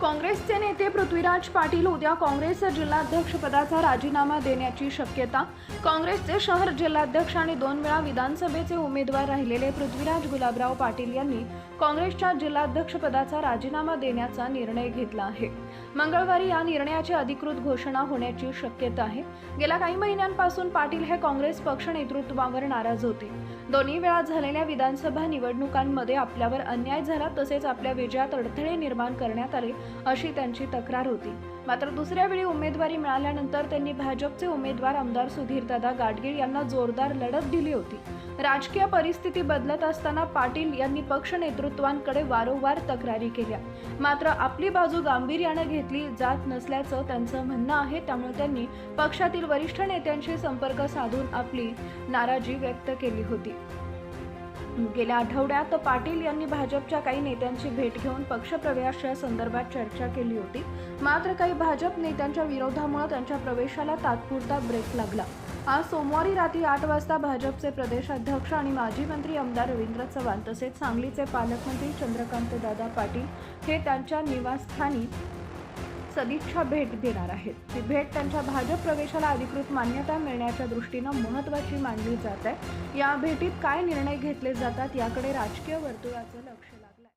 काँग्रेसचे नेते पृथ्वीराज पाटील उद्या काँग्रेस जिल्हाध्यक्षपदाचा राजीनामा देण्याची शक्यता. काँग्रेसचे शहर जिल्हाध्यक्ष आणि दोन वेळा विधानसभेचे उमेदवार राहिलेले पृथ्वीराज गुलाबराव पाटील यांनी काँग्रेसच्या जिल्हाध्यक्षपदाचा राजीनामा देण्याचा निर्णय घेतला आहे. मंगळवारी या निर्णयाची अधिकृत घोषणा होण्याची शक्यता आहे. गेल्या काही महिन्यांपासून पाटील हे काँग्रेस पक्ष नेतृत्वावर नाराज होते. दोन्ही वेळा झालेल्या विधानसभा निवडणुकांमध्ये आपल्यावर अन्याय झाला तसेच आपल्या विजयात अडथळे निर्माण करण्यात आले अशी त्यांची तक्रार होती. मात्र दुसऱ्या वेळी उमेदवारी मिळाल्यानंतर त्यांनी भाजपचे उमेदवार आमदार सुधीरदादा गाडगीळ यांना जोरदार लढत दिली होती. राजकीय परिस्थिती बदलत असताना पाटील यांनी पक्ष नेतृत्वांकडे वारंवार तक्रारी केल्या. मात्र आपली बाजू गांभीर्यानं घेतली जात नसल्याचं त्यांचं म्हणणं आहे त्यामुळे त्यांनी पक्षातील वरिष्ठ नेत्यांशी संपर्क साधून आपली नाराजी व्यक्त केली होती. गेल्या आठवड्यात पाटील यांनी भाजपच्या काही नेत्यांची भेट घेऊन पक्षप्रवेशाच्या संदर्भात चर्चा केली होती. मात्र काही भाजप नेत्यांच्या विरोधामुळे त्यांच्या प्रवेशाला तात्पुरता ब्रेक लागला. आज सोमवारी रात्री आठ वाजता भाजपचे प्रदेशाध्यक्ष आणि माजी मंत्री आमदार रवींद्र चव्हाण तसेच सांगलीचे पालकमंत्री चंद्रकांत दादा पाटील हे त्यांच्या निवासस्थानी सदिच्छा भेट देणार आहेत. ती भेट त्यांच्या भाजप प्रवेशाला अधिकृत मान्यता मिळण्याच्या दृष्टीनं महत्त्वाची मानली जात आहे. या भेटीत काय निर्णय घेतले जातात याकडे राजकीय वर्तुळाचं लक्ष लागतं.